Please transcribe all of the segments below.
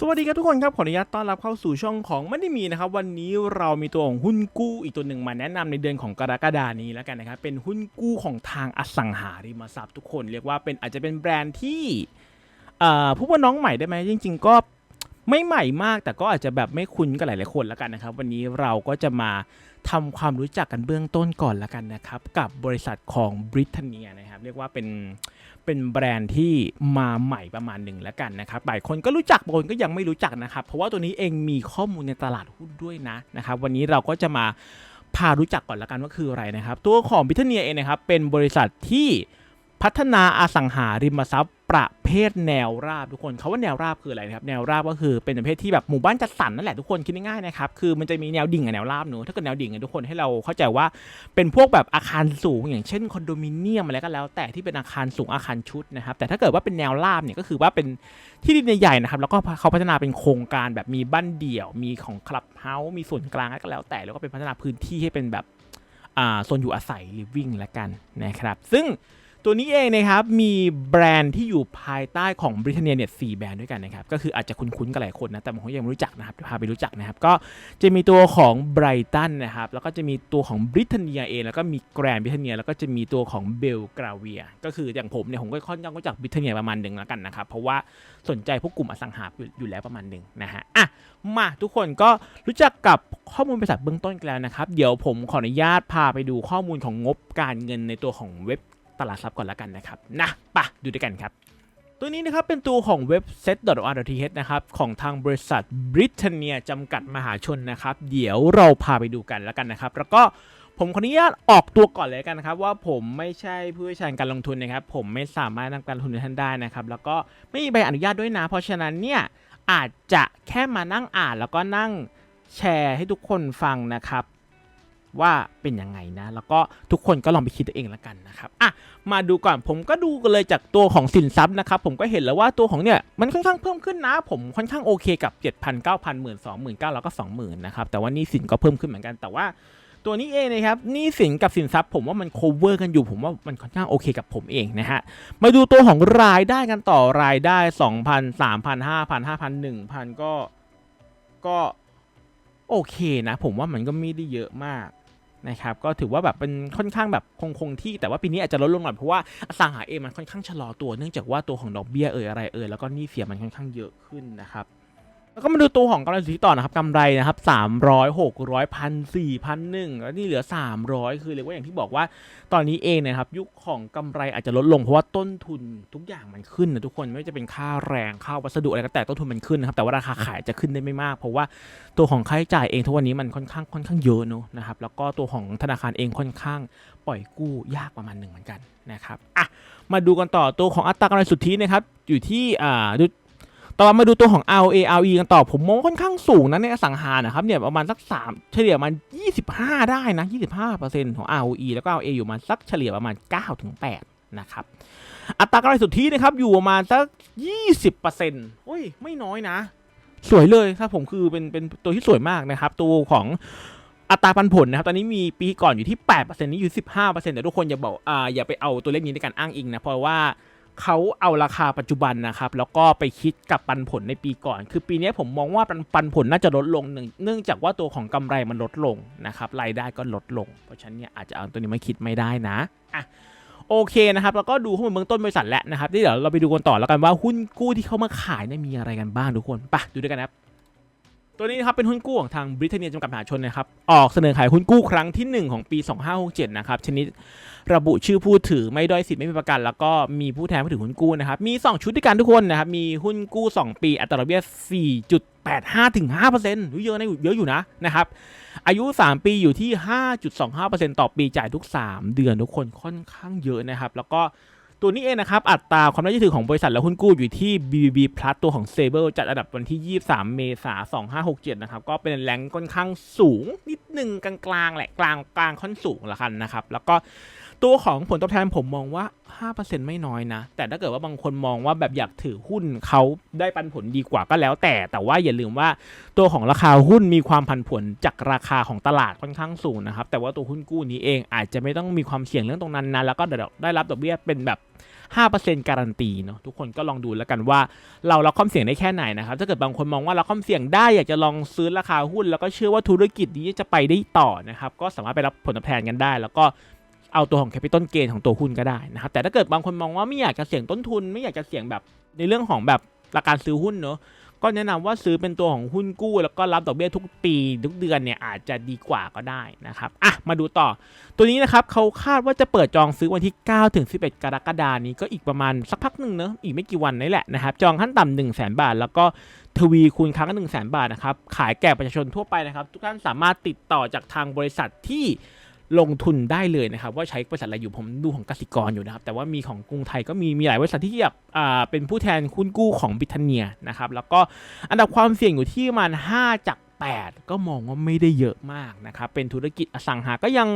สวัสดีครับทุกคนครับขออนุญาตต้อนรับเข้าสู่ช่องของไม่ได้มีนะครับวันนี้เรามีตัวของหุ้นกู้อีกตัวหนึ่งมาแนะนำในเดือนของกรกฎานี้แล้วกันนะครับเป็นหุ้นกู้ของทางอสังหาริมทรัพย์ทุกคนเรียกว่าเป็นอาจจะเป็นแบรนด์ที่ผู้ว่าน้องใหม่ได้ไหมจริง ๆ ก็ไม่ใหม่มากแต่ก็อาจจะแบบไม่คุ้นกับหลายๆคนแล้วกันนะครับ วันนี้เราก็จะมาทำความรู้จักกันเบื้องต้นก่อนแล้วกันนะครับกับบริษัทของบริเตเนียนะครับเรียกว่าเป็น เป็นแบรนด์ที่มาใหม่ประมาณหนึ่งแล้วกันนะครับหลายคนก็รู้จักบางคนก็ยังไม่รู้จักนะครับ เพราะว่าตัวนี้เองมีข้อมูลในตลาดหุ้นด้วยนะนะครับ วันนี้เราก็จะมาพารู้จักก่อนละกันว่าคืออะไรนะครับ ตัวของบิทเนียเองนะครับเป็นบริษัทที่ พัฒนาอสังหาริมทรัพย์ ประเภทแนวราบทุกคนเขาว่าแนวราบคืออะไรนะครับแนวราบก็คือเป็นประเภทที่แบบหมู่บ้านจัดสรรนั่นแหละทุกคนคิดง่ายๆนะครับคือมันจะมีแนวดิ่งกับแนวราบเนอะถ้าเกิดแนวดิ่งทุกคนให้เราเข้าใจว่าเป็นพวกแบบอาคารสูง อย่างเช่นคอนโดมิเนียมอะไรก็แล้ว แต่ที่เป็นอาคารสูงอาคารชุดนะครับแต่ถ้าเกิดว่าเป็นแนวราบเนี่ยก็คือว่าเป็นที่ดินใหญ่ๆนะครับแล้วก็เขาพัฒนาเป็นโครงการแบบมีบ้านเดี่ยว มีของคลับเฮาส์มีส่วนกลางอะไรก็แล้วแต่แล้วก็เป็นพัฒนาพื้นที่ให้เป็นแบบอ่าโซนอยู่อาศัย living ละกันนะครับซึ่ง ตัวนี้เองนะครับมีแบรนด์ที่อยู่ภายใต้ของบริเตเนียเนี่ยสแบรนด์ด้วยกันนะครับก็คืออาจจะคุ้นๆกับหลายคนนะแต่บางคนยังไม่รู้จักนะครับพาไปรู้จักนะครับก็จะมีตัวของไบรตันนะครับแล้วก็จะมีตัวของบริเตเนียเองแล้วก็มีแกรนด์บริเตเนียแล้วก็จะมีตัวของเบลกราเวียก็คืออย่างผมเนี่ยผมก็ค่อนข้างรู้จักบริเตเนียประมาณหนึ่งแล้วกันนะครับเพราะว่าสนใจพวกกลุ่มอสังหาอยู่อยู่แล้วประมาณหนึ่งนะฮะอะมาทุกคนก็รู้จักกับข้อมูลบริษัทเบื้องต้นกันแล้วนะครับเดี๋ยวผมขออนุญาตพาไปดูข้อมูลของงบการเงินในตัวของเว็บ ตลาดทรัพย์ก่อนแล้วกันนะครับนะปะดูด้วยกันครับ ตัวนี้นะครับเป็นตัวของเว็บ set.or.th นะครับของทางบริษัท Britannia จำกัดมหาชนนะครับ เดี๋ยวเราพาไปดูกันแล้วกันนะครับ แล้วก็ผมขออนุญาตออกตัวก่อนเลยกันนะครับว่าผมไม่ใช่ผู้เชี่ยวชาญการลงทุนนะครับ ผมไม่สามารถนำการลงทุนในท่านได้นะครับ แล้วก็ไม่มีใบอนุญาตด้วยนะ เพราะฉะนั้นเนี่ยอาจจะแค่มานั่งอ่านแล้วก็นั่งแชร์ให้ทุกคนฟังนะครับ ว่าเป็นยังไงนะ แล้วก็ทุกคนก็ลองไปคิดตัวเองแล้วกันนะครับอะมาดูก่อนผมก็ดูกันเลยจากตัวของสินทรัพย์นะครับ ผมก็เห็นแล้วว่าตัวของเนี่ยมันค่อนข้างเพิ่มขึ้นนะ ผมค่อนข้างโอเคกับ 7 0 0 0 9 0 0 0 1 2 0 0 0แล้วก็ 20,000นะครับแต่ว่านี้สินก็เพิ่มขึ้นเหมือนกันแต่ว่าตัวนี้เองนะครับนี้สินกับสินทรัพย์ ผมว่ามัน cover กันอยู่ ผมว่ามันค่อนข้างโอเคกับผมเองนะฮะมาดูตัวของรายได้กันต่อรายได้ 2,000 3,000 5,000 5,000 1,000ก็ก็โอเคนะ ผมว่ามันก็ไม่ได้เยอะมาก นะครับก็ถือว่าแบบเป็นค่อนข้างแบบคงคงที่แต่ว่าปีนี้อาจจะลดลงหน่อยเพราะว่าอสังหาเองมันค่อนข้างชะลอตัวเนื่องจากว่าตัวของดอกเบี้ยเอ่ยอะไรเอ่ยแล้วก็หนี้เสียมันค่อนข้างเยอะขึ้นนะครับ แล้วก็มาดูตัวของกำไรสุทธิต่อนะครับกำไรนะครับ300 600พันสี่พันหนึ่งแล้วนี่เหลือ300คือเรียกว่าอย่างที่บอกว่า ตอนนี้เองนะครับ ยุคของกำไรอาจจะลดลงเพราะว่าต้นทุนทุกอย่างมันขึ้นนะทุกคนไม่ว่าจะเป็นค่าแรงค่าวัสดุอะไรก็แต่ต้นทุนมันขึ้นนะครับแต่ว่าราคาขายจะขึ้นได้ไม่มาก เพราะว่าตัวของค่าใช้จ่ายเองทุกวันนี้มันค่อนข้างค่อนข้างเยอะเนอะนะครับแล้วก็ตัวของธนาคารเองค่อนข้างปล่อยกู้ยากประมาณหนึ่งเหมือนกันนะครับอะมาดูกันต่อตัวของอัตรากำไรสุทธินะครับอยู่ที่อ่าดู ต่อมาดูตัวของ ROA ROE กันต่อ ผมมองค่อนข้างสูงนะในอสังหานะครับเนี่ยประมาณสัก 3 เฉลี่ยประมาณ 25 ได้นะ 25%ของ ROE แล้วก็ ROA อยู่มาสักเฉลี่ยประมาณ9ถึง8นะครับ อัตรากำไรสุทธินะครับอยู่ประมาณสัก 20%โอ้ย ไม่น้อยนะ สวยเลยครับผมคือเป็นเป็นตัวที่สวยมากนะครับ ตัวของอัตราปันผลนะครับตอนนี้มีปีก่อนอยู่ที่ 8%นี้อยู่ 15%แต่ทุกคนอย่าบอกอ่าอย่าไปเอาตัวเลขนี้ในการอ้างอิงนะเพราะว่า เขาเอาราคาปัจจุบันนะครับ แล้วก็ไปคิดกับปันผลในปีก่อน คือปีนี้ผมมองว่าปันปันผลน่าจะลดลงหนึ่งเนื่องจากว่าตัวของกำไรมันลดลงนะครับรายได้ก็ลดลง เพราะฉะนั้นเนี่ยอาจจะเอาตัวนี้มาคิดไม่ได้นะอะโอเคนะครับแล้วก็ดูข้อมูลเบื้องต้นบริษัทแล้วนะครับที่เดี๋ยวเราไปดูกันต่อแล้วกันว่าหุ้นกู้ที่เข้ามาขายเนี่ยมีอะไรกันบ้างทุกคนไปดูด้วยกันนะครับ ตัวนี้นะครับเป็นหุ้นกู้ของทางบริเตเนียจำกัดมหาชนนะครับออกเสนอขายหุ้นกู้ครั้งที่ 1 ของปี 2567 นะครับชนิดระบุชื่อผู้ถือไม่ด้อยสิทธิ์ไม่มีประกัน แล้วก็มีผู้แทนผู้ถือหุ้นกู้นะครับมี 2 ชุดด้วยกันทุกคนนะครับมีหุ้นกู้ 2 ปีอัตราดอกเบี้ย 4.85ถึง5%เยอะนะเยอะอยู่นะนะครับอายุ 3 ปีอยู่ที่ 5.25%ต่อปีจ่ายทุก 3 เดือนทุกคนค่อนข้างเยอะนะครับแล้วก็ ตัวนี้เองนะครับ อัตราความน่าเชื่อถือของบริษัทและหุ้นกู้อยู่ที่ BBB Plus ตัวของ s a b l e จัดอันดับวันที่ 23 เมษายน 2567 นะครับ ก็เป็นแรงค่อนข้างสูงนิด นึงกลางๆแหละกลางกลางค่อนสูงละกันนะครับ แล้วก็ตัวของผลตอบแทนผมมองว่า 5%ไม่น้อยนะ แต่ถ้าเกิดว่าบางคนมองว่าแบบอยากถือหุ้นเขาได้ปันผลดีกว่าก็แล้วแต่ แต่ว่าอย่าลืมว่าตัวของราคาหุ้นมีความผันผวนจากราคาของตลาดค่อนข้างสูงนะครับ แต่ว่าตัวหุ้นกู้นี้เองอาจจะไม่ต้องมีความเสี่ยงเรื่องตรงนั้นนะแล้วก็ได้รับดอกเบี้ยเป็นแบบ 5%การันตีเนาะทุกคนก็ลองดูแล้วกันว่าเรารับความเสี่ยงได้แค่ไหนนะครับถ้าเกิดบางคนมองว่ารับความเสี่ยงได้อยากจะลองซื้อราคาหุ้น แล้วก็เชื่อว่าธุรกิจนี้จะไปได้ต่อนะครับก็สามารถไปรับผลตอบแทนกันได้ แล้วก็เอาตัวของแคปิตอลเกณฑ์ของตัวหุ้นก็ได้นะครับแต่ถ้าเกิดบางคนมองว่าไม่อยากจะเสี่ยงต้นทุน ไม่อยากจะเสี่ยงแบบในเรื่องของแบบราการซื้อหุ้นเนาะ ก็แนะนำว่าซื้อเป็นตัวของหุ้นกู้ แล้วก็รับดอกเบี้ยทุกปีทุกเดือนเนี่ยอาจจะดีกว่าก็ได้นะครับอะมาดูต่อ ตัวนี้นะครับเขาคาดว่าจะเปิดจองซื้อวันที่9ถึง11 กรกฎานี้ก็อีกประมาณสักพักหนึ่งเนอะอีกไม่กี่วันนี่แหละนะครับจองขั้นต่ำ1 0 0 0 0แบาท แล้วก็ทวีคูณครั้งละ1 0 0 0 0บาทนะครับขายแก่ประชาชนทั่วไปนะครับทุกท่านสามารถติดต่อจากทางบริษัทที่ ลงทุนได้เลยนะครับ ว่าใช้บริษัทอะไรอยู่ผมดูของกสิกรอยู่นะครับ แต่ว่ามีของกรุงไทยก็มีมีหลายบริษัทที่อยากอ่าเป็นผู้แทนคุณกู้ของบิทเนียนะครับ แล้วก็อันดับความเสี่ยงอยู่ที่ประมาณ5จาก 8 ก็มองว่าไม่ได้เยอะมากนะครับ เป็นธุรกิจอสังหาก็ยัง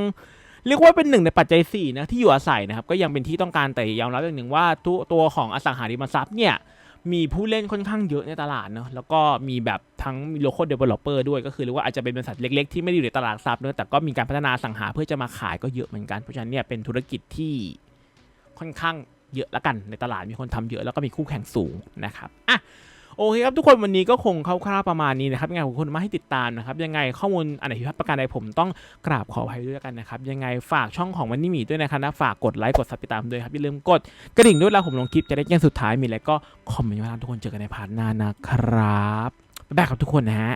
เรียกว่าเป็นหนึ่งในปัจจัย4นะที่อยู่อาศัยนะครับ ก็ยังเป็นที่ต้องการแต่ยอมรับอย่างหนึ่งว่าตัวตัวของอสังหาริมทรัพย์เนี่ย มีผู้เล่นค่อนข้างเยอะในตลาดเนาะแล้วก็มีแบบทั้ง local developer ด้วยก็คือเรียกว่าอาจจะเป็นบริษัทเล็กๆ ที่ไม่ได้อยู่ในตลาดซับเนอะแต่ก็มีการพัฒนาสังหาเพื่อจะมาขายก็เยอะเหมือนกันเพราะฉะนั้นเนี่ยเป็นธุรกิจที่ค่อนข้างเยอะละกันในตลาดมีคนทำเยอะแล้วก็มีคู่แข่งสูงนะครับอะ โอเคครับทุกคนวันนี้ก็คงคร่าวๆประมาณนี้นะครับยังไงผมคนมาให้ติดตามนะครับยังไงข้อมูลอันไหนที่พลาดประการใดผมต้องกราบขออภัยด้วยกันนะครับยังไงฝากช่องของวันนี้มีด้วยนะครับนะฝากกดไลค์กดซับติดตามด้วยครับอย่าลืมกดกระดิ่งด้วยแล้วผมลงคลิปจะได้แจ้งสุดท้ายมีอะไรก็คอมเมนต์มาทุกคนเจอกันในพาร์ทหน้านะครับบ๊ายบายครับทุกคนนะฮะ